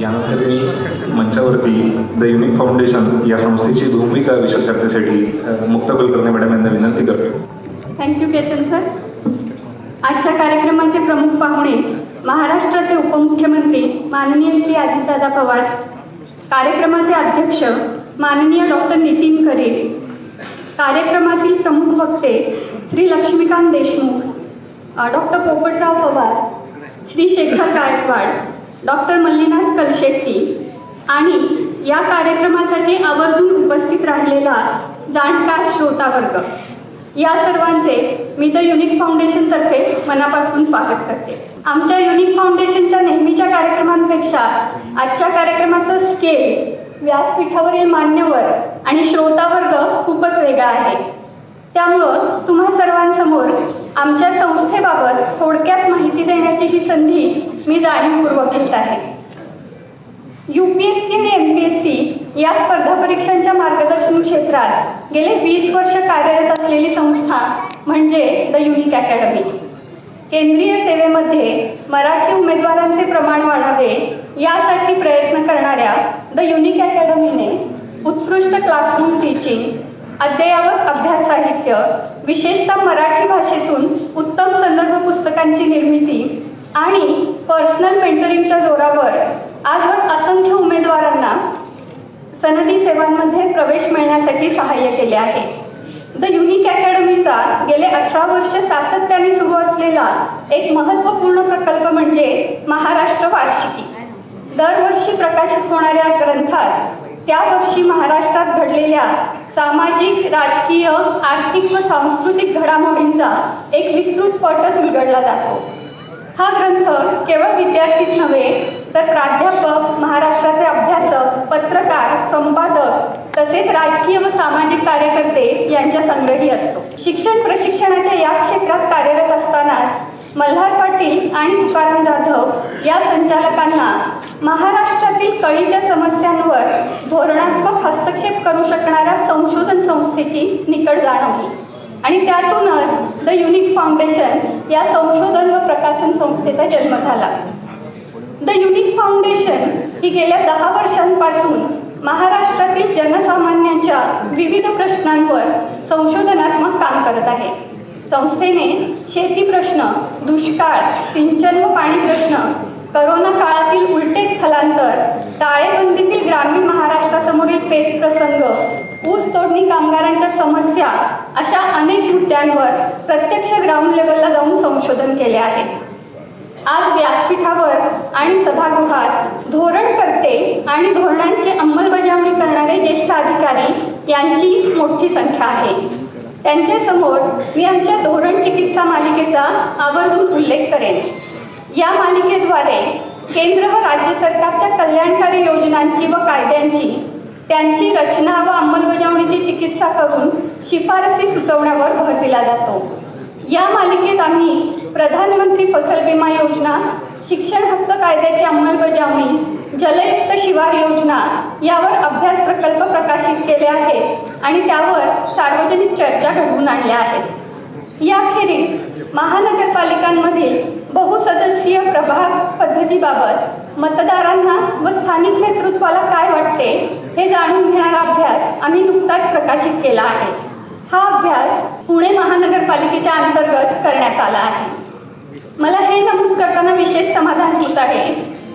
यानंतर मी मंचावरती द युनिक फाउंडेशन या संस्थेची भूमिका विशद करण्यासाठी मुक्ता कुलकर्णी मॅडम यांना विनंती करतो थँक्यू केतन सर आजच्या कार्यक्रमाचे प्रमुख पाहुणे महाराष्ट्राचे उपमुख्यमंत्री माननीय श्री अजितदादा पवार कार्यक्रमाचे अध्यक्ष माननीय डॉक्टर नितीन खरे कार्यक्रमातील प्रमुख वक्ते श्री लक्ष्मीकांत देशमुख डॉक्टर पोपटराव पवार श्री शेखर गायकवाड डॉक्टर मल्लीनाथ कलशेट्टी आणि या कार्यक्रमासाठी आवर्जून उपस्थित राहिलेला जाणकार श्रोतावर्ग या सर्वांचे मी द युनिक फाउंडेशनतर्फे मनापासून स्वागत करते. आमच्या युनिक फाउंडेशनच्या नेहमीच्या कार्यक्रमांपेक्षा आजच्या कार्यक्रमाचं स्केल व्यासपीठावरील मान्यवर आणि श्रोतावर्ग खूपच वेगळा आहे. त्यामुळं तुम्हा सर्वांसमोर आमच्या संस्थेबाबत थोडक्यात माहिती देण्याची ही संधी मी जाणीवपूर्वक घेत आहे. यू पी एस सी आणि एम पी एस सी या स्पर्धा परीक्षांच्या मार्गदर्शन क्षेत्रात गेले वीस वर्ष कार्यरत असलेली संस्था म्हणजे द युनिक अकॅडमी केंद्रीय सेवेमध्ये मराठी उमेदवारांचे प्रमाण वाढावे यासाठी प्रयत्न करणाऱ्या द युनिक अकॅडमीने उत्कृष्ट क्लासरूम टीचिंग अद्ययावत अभ्यास साहित्य विशेषतः मराठी भाषेतून उत्तम संदर्भ पुस्तकांची निर्मिती आणि पर्सनल मेंटरिंगच्या जोरावर आजवर असंख्य उमेदवारांना सनदी सेवांमध्ये प्रवेश मिळण्यासाठी सहाय्य केले आहे. द युनिक अकॅडमीचा गेले अठरा वर्ष सातत्याने सुरू असलेला एक महत्त्वपूर्ण प्रकल्प म्हणजे महाराष्ट्र वार्षिकी. दरवर्षी प्रकाशित होणाऱ्या ग्रंथात त्या वर्षी महाराष्ट्रात घडलेल्या सामाजिक राजकीय आर्थिक व सांस्कृतिक घडामोडींचा एक विस्तृत पटच उलगडला जातो. हा ग्रंथ केवळ विद्यार्थीच नव्हे तर प्राध्यापक महाराष्ट्राचे अभ्यासक पत्रकार संपादक तसेच राजकीय व सामाजिक कार्यकर्ते यांच्या संग्रही असतो. शिक्षण प्रशिक्षणाच्या या क्षेत्रात कार्यरत असतानाच मल्हार पाटील आणि तुकाराम जाधव या संचालकांना महाराष्ट्रातील कळीच्या समस्यांवर धोरणात्मक हस्तक्षेप करू शकणाऱ्या संशोधन संस्थेची निकड जाणवली. आणि त्यातूनच द युनिक फाउंडेशन या संशोधन व प्रकाशन संस्थेचा जन्म झाला. द युनिक फाउंडेशन ही गेल्या दहा वर्षांपासून महाराष्ट्रातील जनसामान्यांच्या विविध प्रश्नांवर संशोधनात्मक काम करत आहे. संस्थेने शेती प्रश्न दुष्काळ सिंचन व पाणी प्रश्न करोना काळातील उलटे स्थलांतर टाळेबंदीतील ग्रामीण महाराष्ट्रासमोरील पेच प्रसंग ऊस तोडणी कामगारांच्या समस्या अशा अनेक मुद्द्यांवर प्रत्यक्ष ग्राउंड लेवलला जाऊन संशोधन केले आहे. आज व्यासपीठावर आणि सभागृहात धोरणकर्ते आणि धोरणांची अंमलबजावणी करणारे ज्येष्ठ अधिकारी यांची मोठी संख्या आहे. त्यांच्यासमोर मी आमच्या धोरण चिकित्सा मालिकेचा आवर्जून उल्लेख करेन. या मालिकेद्वारे केंद्र व राज्य सरकारच्या कल्याणकारी योजनांची व कायद्यांची त्यांची रचना व अंमलबजावणीची चिकित्सा करून शिफारसी सुचवण्यावर भर दिला जातो. या मालिकेत आम्ही प्रधानमंत्री फसल विमा योजना शिक्षण हक्क कायद्याची अंमलबजावणी जलयुक्त शिवार योजना यावर अभ्यास प्रकल्प प्रकाशित केले आहेत आणि त्यावर सार्वजनिक चर्चा घडवून आणल्या आहेत. याखेरीज महानगरपालिकांमधील बहुसदस्यीय प्रभाग पद्धतीबाबत मतदारांना व स्थानिक नेतृत्वाला काय वाटते हे जाणून घेणारा अभ्यास आम्ही नुकताच प्रकाशित केला आहे. हा अभ्यास पुणे महानगरपालिकेच्या अंतर्गत करण्यात आला आहे. मला हे नमूद करताना विशेष समाधान होत आहे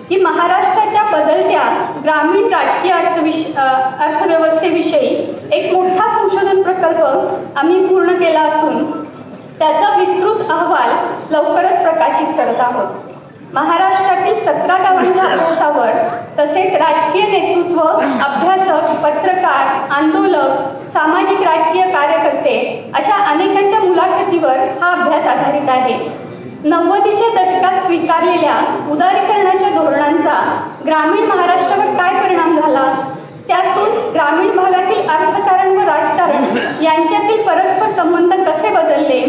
की महाराष्ट्राच्या बदलत्या ग्रामीण राजकीय अर्थविष अर्थव्यवस्थेविषयी एक मोठा संशोधन प्रकल्प आम्ही पूर्ण केला असून त्याचा विस्तृत अहवाल लवकरच प्रकाशित करत आहोत. महाराष्ट्रातील सतरा गावांच्या अभ्यासावर तसेच राजकीय नेतृत्व अभ्यासक पत्रकार आंदोलक सामाजिक राजकीय कार्यकर्ते अशा अनेकांच्या मुलाखतीवर हा अभ्यास आधारित आहे. नव्वदीच्या दशकात स्वीकारलेल्या उदारीकरणाच्या धोरणांचा ग्रामीण महाराष्ट्रावर काय परिणाम झाला? त्यातून ग्रामीण भागातील अर्थकारण व राजकारण यांच्यातील परस्पर संबंध कसे बदलले?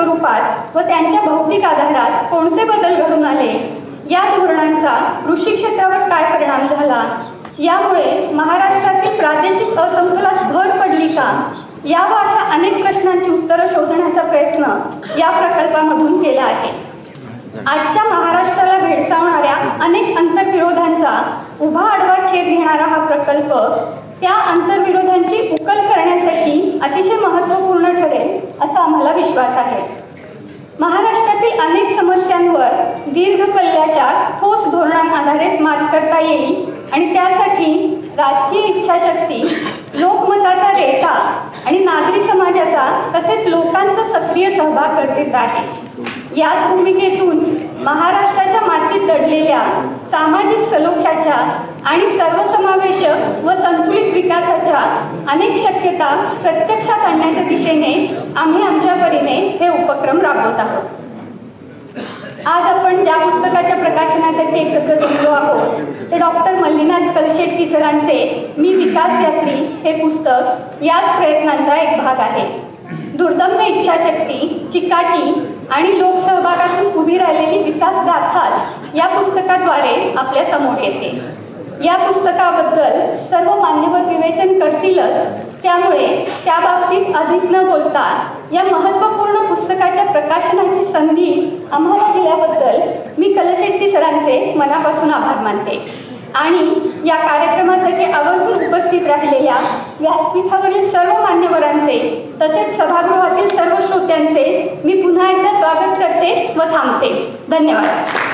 स्वरूपात व त्यांच्या भौतिक आधारात कोणते बदल घडून आले? या धोरणांचा कृषी क्षेत्रावर काय परिणाम झाला? यामुळे महाराष्ट्रातील प्रादेशिक असंतुलात भर पडली का? या व अशा अनेक प्रश्नांची उत्तरं शोधण्याचा प्रयत्न या प्रकल्पामधून केला आहे. आजच्या महाराष्ट्राला भेडसावणाऱ्या अनेक उभा आडवा छेद घेणारा हा प्रकल्प त्या आंतरविरोधांची उकल करण्यासाठी अतिशय महत्त्वपूर्ण ठरेल असा आम्हाला विश्वास आहे. महाराष्ट्रातील अनेक समस्यांवर दीर्घ पल्ल्याच्या ठोस धोरणांआधारेच मात करता येईल आणि त्यासाठी राजकीय इच्छाशक्ती लोकमताचा रेटा आणि नागरी समाजाचा तसेच लोकांचा सक्रिय सहभाग गरजेचा आहे. याच भूमिकेतून महाराष्ट्राच्या मात दडलेल्या सामाजिक सलोख्याच्या आणि सर्वसमावेशक व संतुलित विकासाच्या अनेक शक्यता प्रत्यक्षात आणण्याच्या दिशेने आम्ही आमच्या परीने हे उपक्रम राबवत आहोत. आज आपण ज्या पुस्तकाच्या प्रकाशनासाठी एकत्र जमलो आहोत ते डॉक्टर मल्लीनाथ कलशेट्टी सरांचे मी विकास यात्री हे पुस्तक याच प्रयत्नांचा एक भाग आहे. दुर्दम्य इच्छाशक्ती चिकाटी आणि लोकसहभागातून उभी राहिलेली विकास गाथाच या पुस्तकाद्वारे आपल्यासमोर येते. या पुस्तकाबद्दल सर्व मान्यवर विवेचन करतीलच त्यामुळे त्या बाबतीत अधिक न बोलता या महत्त्वपूर्ण पुस्तकाच्या प्रकाशनाची संधी आम्हाला दिल्याबद्दल मी कलशेट्टी सरांचे मनापासून आभार मानते. आणि या कार्यक्रमासाठी आवर्जून उपस्थित राहिलेल्या व्यासपीठावरील सर्व मान्यवरांचे तसेच सभागृहातील सर्व श्रोत्यांचे मी पुन्हा एकदा स्वागत करते व थांबते. धन्यवाद.